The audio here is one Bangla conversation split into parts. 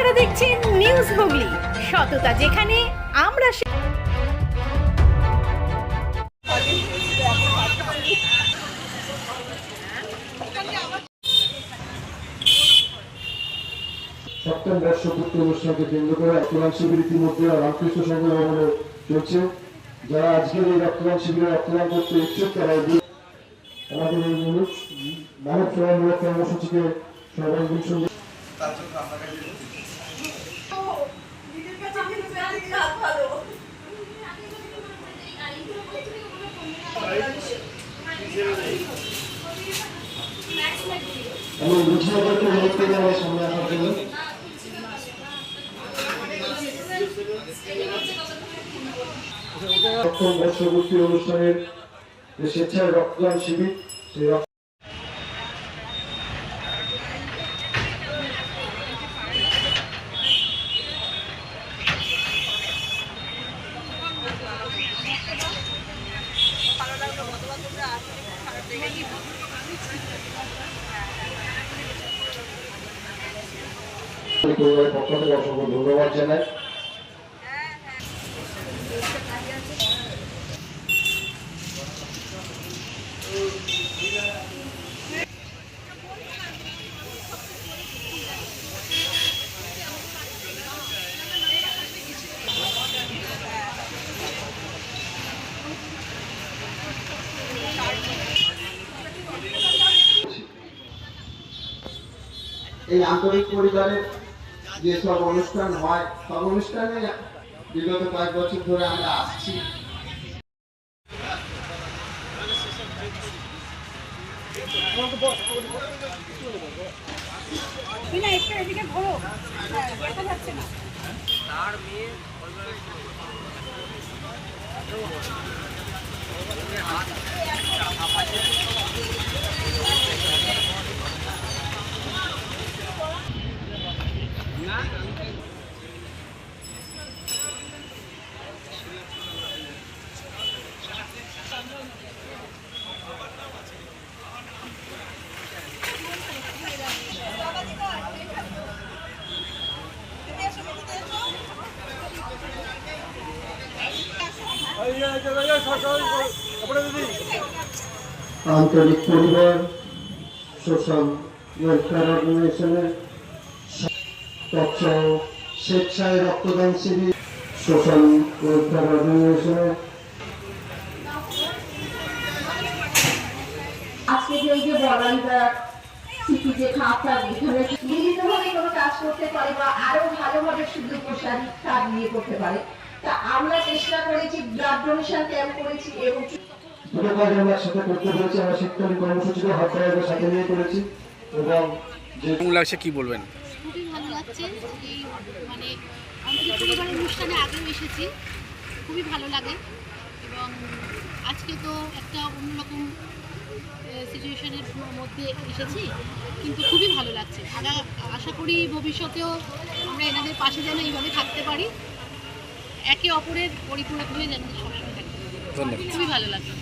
আপনারা দেখছেন নিউজ হুগলি। সততা যেখানে, আমরা সপ্তম বর্ষপূর্তি অনুষ্ঠানকে কেন্দ্র করে রক্তদান শিবির ইতিমধ্যে রামকৃষ্ণ সংঘ চলছে। যারা আজকের এই রক্তদান শিবিরে রক্তদান করতে ইচ্ছুক, তারা আমাদের এই মানব সেবামূলক কর্মসূচিকে সর্বাঙ্গীন সঙ্গে আমি মুখ্যমন্ত্রীকে অনুরোধ করব আমার সামনে আসার জন্য। সপ্তম বর্ষপূর্তি অনুষ্ঠানের যে স্বেচ্ছায় রক্তদান শিবির, সেই পরিবারের পক্ষ থেকে অসংখ্য ধন্যবাদ জানাই। এই আন্তরিক পরিবারের যে সব অনুষ্ঠান হয় সব অনুষ্ঠানে বিগত কয়েক বছর ধরে আমরা আসছি। আন্তরিক পরিবার সোশ্যাল ওয়েলফেয়ার অর্গানাইজেশনের তথ্য স্বেচ্ছায় রক্তদান শিবির সোশ্যাল ওয়েলফেয়ার অর্গানাইজেশনের আজকে আরও ভালোভাবে শুধু প্রসারী কাজ নিয়ে করতে পারে তা আমরা চেষ্টা করেছি ব্লাড ডোনেশন ক্যাম্প করেছি এবং দুটো কাজ আমরা একসাথে করতে পেরেছি আমরা শীতকালীন কর্মসূচিকে হাত ধরাকে সাথে নিয়ে করেছি এবং যে লাগছে কি বলবেন? খুবই ভালো লাগছে। এই মানে আমাদের অনুষ্ঠানে আগেও এসেছি। খুবই ভালো লাগে। এবং আজকে তো একটা অন্যরকম সিচুয়েশনের মধ্যে এসেছি। কিন্তু খুবই ভালো লাগছে। আমরা আশা করি ভবিষ্যতেও আমরা এনাদের পাশে যেন এইভাবে থাকতে পারি। একে অপরের পরিপূরক হয়ে যেন সবসময় থাকতে পারি খুবই ভালো লাগছে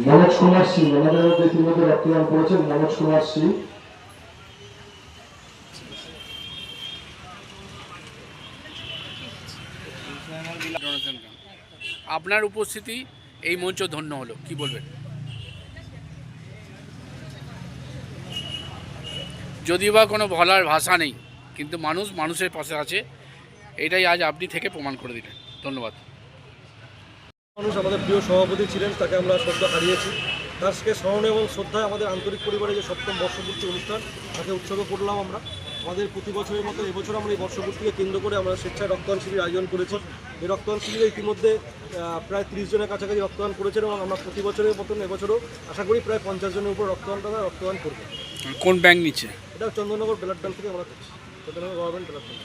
মনোজ কুমার সিং আমাদের মধ্যে ইতিমধ্যে রক্তদান করেছেন মনোজ কুমার সিং ডোনেশন ক্যাম্প আপনার উপস্থিতি এই মঞ্চ ধন্য হলো। কি বলবেন? যদিও বা কোনো বলার ভাষা নেই, কিন্তু মানুষ মানুষের পাশে আছে, এটাই আজ আপনি থেকে প্রমাণ করে দিলেন। ধন্যবাদ। মানুষ আমাদের প্রিয় সভাপতি ছিলেন, তাকে আমরা শ্রদ্ধা হারিয়েছি। তাকে স্মরণ এবং শ্রদ্ধায় আমাদের আন্তরিক পরিবারে যে সপ্তম বর্ষপূর্তি অনুষ্ঠান, তাকে উৎসর্গ করলাম আমরা। আমাদের প্রতি বছরের মতো এবছর আমরা এই বর্ষপূর্তিকে কেন্দ্র করে আমরা স্বেচ্ছায় রক্তদান শিবির আয়োজন করেছি। এই রক্তদান শিবিরে ইতিমধ্যে প্রায় তিরিশ জনের কাছাকাছি রক্তদান করেছেন এবং আমরা প্রতি বছরের মতন এবছরও আশা করি প্রায় পঞ্চাশ জনের উপর রক্তদানটা আমরা রক্তদান করব। কোন ব্যাংক নিচ্ছে? এটা চন্দননগর ব্লাড ব্যাংক থেকে আমরা করছি। Chandannagar government blood bank.